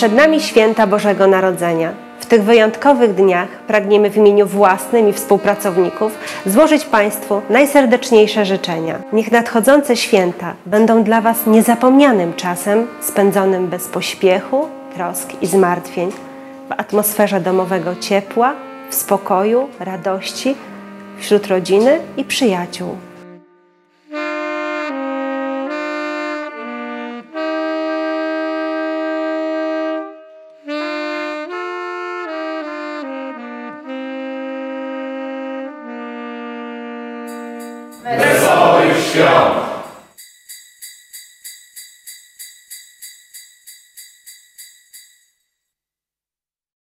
Przed nami święta Bożego Narodzenia. W tych wyjątkowych dniach pragniemy w imieniu własnym i współpracowników złożyć Państwu najserdeczniejsze życzenia. Niech nadchodzące święta będą dla Was niezapomnianym czasem spędzonym bez pośpiechu, trosk i zmartwień, w atmosferze domowego ciepła, w spokoju, radości, wśród rodziny i przyjaciół. Wesołych świąt!